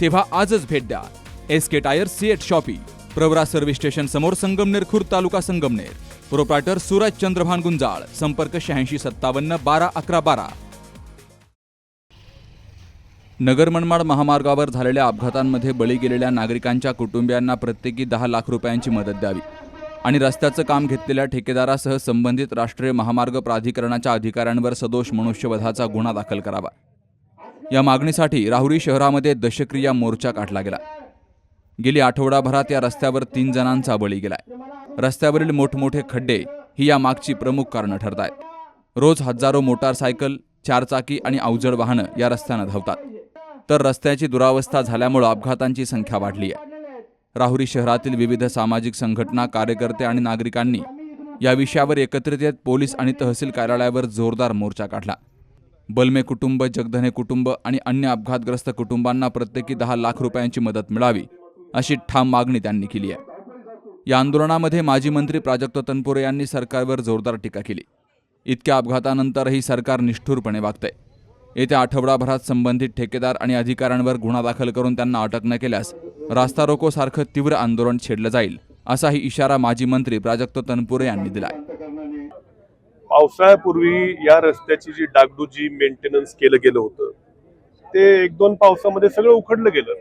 तेव्हा आजच भेट द्या. S K tyre CEAT shoppe Pravara service station समोर संगमनेर खुर्द तालुका संगमनेर. प्रोप्रायटर सूरज चंद्रभान गुंजाळ संपर्क शहाऐंशी सत्तावन्न बारा अकरा बारा. नगर मनमाड महामार्गावर झालेल्या अपघातांमध्ये बळी गेलेल्या नागरिकांच्या कुटुंबियांना प्रत्येकी दहा लाख रुपयांची मदत द्यावी आणि रस्त्याचं काम घेतलेल्या ठेकेदारासह संबंधित राष्ट्रीय महामार्ग प्राधिकरणाच्या अधिकाऱ्यांवर सदोष मनुष्यवधाचा गुन्हा दाखल करावा. या मागणीसाठी राहुरी शहरामध्ये दशक्रिया मोर्चा काढला गेला. गेली आठवडाभरात या रस्त्यावर तीन जणांचा बळी गेलाय. रस्त्यावरील मोठमोठे खड्डे ही या मागची प्रमुख कारणं ठरत आहेत रोज हजारो मोटारसायकल चारचाकी आणि अवजड वाहनं या रस्त्यानं धावतात. तर रस्त्याची दुरावस्था झाल्यामुळं अपघातांची संख्या वाढली आहे. राहुरी शहरातील विविध सामाजिक संघटना कार्यकर्ते आणि नागरिकांनी या विषयावर एकत्रित येत पोलीस आणि तहसील कार्यालयावर जोरदार मोर्चा काढला. बलमे कुटुंब जगधने कुटुंब आणि अन्य अपघातग्रस्त कुटुंबांना प्रत्येकी दहा लाख रुपयांची मदत मिळावी अशी ठाम मागणी त्यांनी केली आहे. या आंदोलनामध्ये माजी मंत्री प्राजक्त तनपुरे यांनी सरकारवर जोरदार टीका केली. इतक्या अपघातानंतरही सरकार निष्ठुरपणे वागतंय. येत्या आठवडाभरात संबंधित ठेकेदार आणि अधिकाऱ्यांवर गुन्हा दाखल करून त्यांना अटक न केल्यास रास्ता रोको सारखं तीव्र आंदोलन छेडलं जाईल असाही इशारा माजी मंत्री प्राजक्त तनपुरे यांनी दिलाय. पावसाळ्यापूर्वी या रस्त्याची जी डागडुजी मेंटेनन्स केलं गेलं होतं ते एक दोन पावसामध्ये सगळं उखडलं गेलं.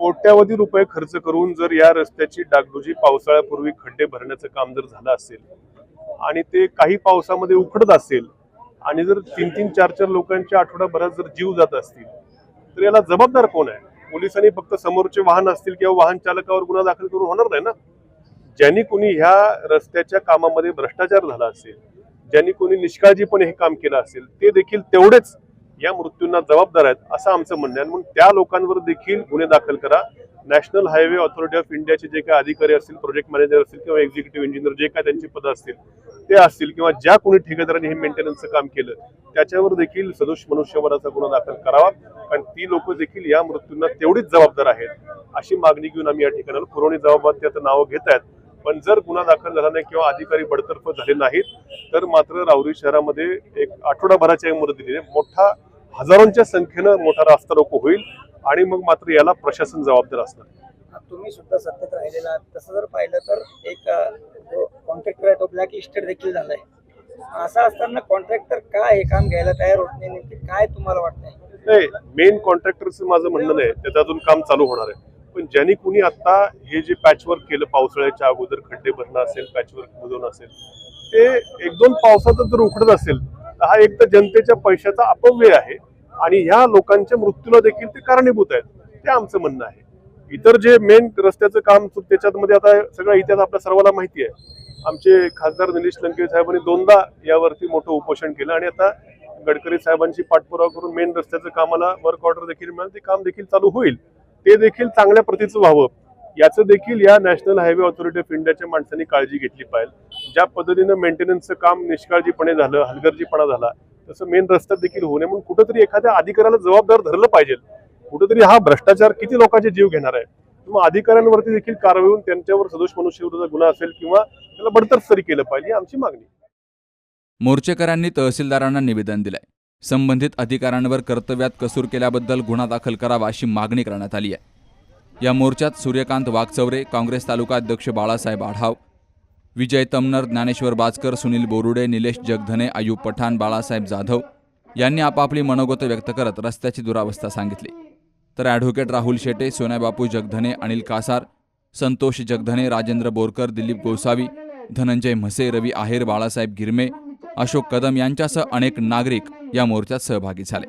कोट्यावधी रुपये खर्च करून जर या रस्त्याची डागडुजी पावसाळ्यापूर्वी खड्डे भरण्याचं काम जर झालं असेल आणि ते काही पावसामध्ये उखडत असेल आणि जर तीन तीन चार चार लोकांच्या आठवड्याभरात जर जीव जात असतील तर याला जबाबदार कोण आहे? पोलिसांनी फक्त समोरचे वाहन असतील किंवा वाहन चालकावर गुन्हा दाखल करून होणार नाही ना? ज्यांनी कुणी ह्या रस्त्याच्या कामामध्ये भ्रष्टाचार झाला असेल ज्यांनी कोणी निष्काळजीपणे हे काम केलं असेल ते देखील तेवढेच या मृत्यूंना जबाबदार आहेत असं आमचं म्हणणं आहे. म्हणून त्या लोकांवर देखील गुन्हे दाखल करा. नॅशनल हायवे ऑथॉरिटी ऑफ इंडियाचे जे काही अधिकारी असतील प्रोजेक्ट मॅनेजर असतील किंवा एक्झिक्युटिव्ह इंजिनियर जे काय त्यांची पदं असतील ते असतील किंवा ज्या कोणी ठेकेदारांनी हे मेंटेनन्सचं काम केलं त्याच्यावर देखील सदोष मनुष्यबळाचा गुन्हा दाखल करावा. कारण ती लोक देखील या मृत्यूंना तेवढीच जबाबदार आहेत अशी मागणी घेऊन आम्ही या ठिकाणी पुरवणी जबाबदार आता नावं घेत आहेत. पण जर गुन्हा दाखल झाला नाही किंवा अधिकारी बडतर्फ झाले नाहीत तर मात्र राहुरी शहरामध्ये एक आठवडाभराची मुदत दिली मोठा हजारोंच्या संख्येनं मोठा रास्ता रोको होईल आणि मग मात्र याला प्रशासन जबाबदार असणार. तुम्ही सुद्धा सत्तेत राहिलेला. तसं जर पाहिलं तर एक कॉन्ट्रॅक्टर आहे तो ब्लॅक लिस्टेड देखील झालाय. असं असताना कॉन्ट्रॅक्टर का हे काम घ्यायला तयार होत नाही नेमकी? काय तुम्हाला वाटतंय? नाही मेन कॉन्ट्रॅक्टरचं माझं म्हणणं नाही. त्याचं अजून काम चालू होणार आहे. पण ज्यांनी कुणी आता हे जे पॅचवर्क केलं पावसाळ्याच्या अगोदर खड्डे भरणं असेल पॅचवर्क बुजवणं असेल ते एक दोन पावसाचं जर उखडत असेल तर हा एक तर जनतेच्या पैशाचा अपव्यय आहे आणि ह्या लोकांच्या मृत्यूला देखील ते कारणीभूत आहेत. ते आमचं म्हणणं आहे. इतर जे मेन रस्त्याचं काम त्याच्यामध्ये आता सगळा इतिहास आपल्या सर्वांना माहिती आहे. आमचे खासदार निलेश लंके साहेबांनी दोनदा यावरती मोठं उपोषण केलं आणि आता गडकरी साहेबांची पाठपुरावा करून मेन रस्त्याचं कामाला वर्क ऑर्डर देखील मिळालं. ते काम देखील चालू होईल. ते देखील चांगल्या प्रतीचं व्हावं. याचं देखील या नॅशनल हायवे ऑथॉरिटी ऑफ इंडियाच्या माणसांनी काळजी घेतली पाहिजे. ज्या पद्धतीनं मेंटेनन्सचं काम निष्काळजीपणे झालं हलगर्जीपणा झाला तसं मेन रस्त्यात देखील होऊ नये. म्हणून कुठंतरी एखाद्या अधिकाऱ्याला जबाबदार धरलं पाहिजे. कुठंतरी हा भ्रष्टाचार किती लोकांचे जीव घेणार आहे? मग अधिकाऱ्यांवरती देखील कारवाई होऊन त्यांच्यावर सदोष मनुष्यविरोधाचा गुन्हा असेल किंवा त्याला बडतर्फ तरी केलं पाहिजे ही आमची मागणी मोर्चेकरांनी तहसीलदारांना निवेदन दिलंय. संबंधित अधिकाऱ्यांवर कर्तव्यात कसूर केल्याबद्दल गुन्हा दाखल करावा अशी मागणी करण्यात आली आहे. या मोर्चात सूर्यकांत वाघचौरे काँग्रेस तालुका अध्यक्ष बाळासाहेब आढाव विजय तमनर ज्ञानेश्वर बाजकर सुनील बोरुडे निलेश जगधने आयुब पठाण बाळासाहेब जाधव यांनी आपापली मनोगत व्यक्त करत रस्त्याची दुरावस्था सांगितली. तर ॲडव्होकेट राहुल शेटे सोन्याबापू जगधने अनिल कासार संतोष जगधने राजेंद्र बोरकर दिलीप गोसावी धनंजय म्हसे रवी आहेर बाळासाहेब गिरमे अशोक कदम यांच्यासह अनेक नागरिक या मोर्चात सहभागी झाले.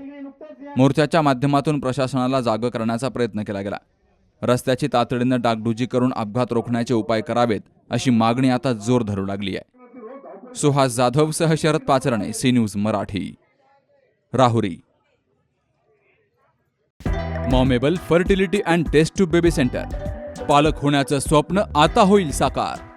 मोर्चाच्या माध्यमातून प्रशासनाला जागं करण्याचा प्रयत्न केला गेला. रस्त्याची तातडीनं डागडुजी करून अपघात रोखण्याचे उपाय करावेत अशी मागणी आता जोर धरू लागली आहे. Suhas जाधवसह Sharad Pacharne C news Marathi. Rahuri. Momable fertility and test to baby centre. पालक होण्याचं स्वप्न आता होईल साकार.